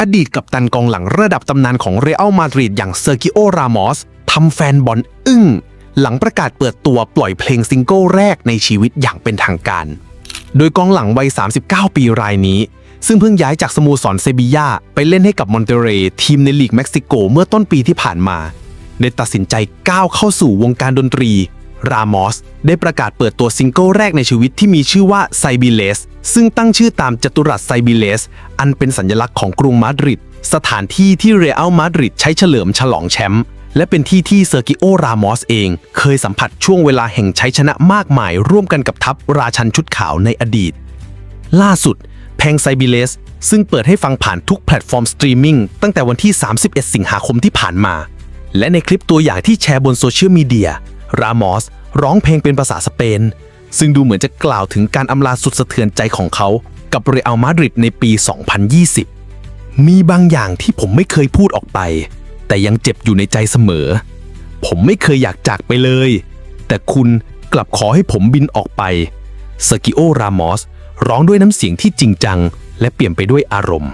อดีตกัปตันกองหลังระดับตำนานของเรอัลมาดริดอย่างเซอร์กิโอ รามอสทำแฟนบอลอึ้ง หลังประกาศเปิดตัวปล่อยเพลงซิงเกิลแรกในชีวิตอย่างเป็นทางการ โดยกองหลังวัย 39 ปีรายนี้ ซึ่งเพิ่งย้ายจากสโมสรเซบียาไปเล่นให้กับมอนเตเรทีมในลีกเม็กซิโกเมื่อต้นปีที่ผ่านมา ได้ตัดสินใจก้าวเข้าสู่วงการดนตรี รามอสได้ประกาศเปิดตัวซิงเกิลแรกในชีวิตที่มีชื่อว่าไซบิเลสซึ่งตั้งชื่อตามจัตุรัสไซบิเลสอันเป็นสัญลักษณ์ของกรุงมาดริดสถานที่ที่เรอัลมาดริดใช้เฉลิมฉลองแชมป์และเป็นที่ที่เซอร์กิโอ รามอสเอง เคยสัมผัสช่วงเวลาแห่งชัยชนะมากมายร่วมกันกับทัพราชันชุดขาวในอดีต ล่าสุดเพลงไซบิเลสซึ่งเปิดให้ฟังผ่านทุกแพลตฟอร์มสตรีมมิ่งตั้งแต่วันที่ 31 สิงหาคมที่ผ่านมา และในคลิปตัวอย่างที่แชร์บนโซเชียลมีเดีย รามอสร้องเพลงเป็นภาษาสเปน ซึ่งดูเหมือนจะกล่าวถึงการอำลาสุดสะเทือนใจของเขา กับเรอัลมาดริดในปี 2020 มีบางอย่างที่ผมไม่เคยพูดออกไป แต่ยังเจ็บอยู่ในใจเสมอ ผมไม่เคยอยากจากไปเลย แต่คุณกลับขอให้ผมบินออกไปเซกิโอรามอสร้องด้วยน้ำเสียงที่จริงจัง และเปลี่ยมไปด้วยอารมณ์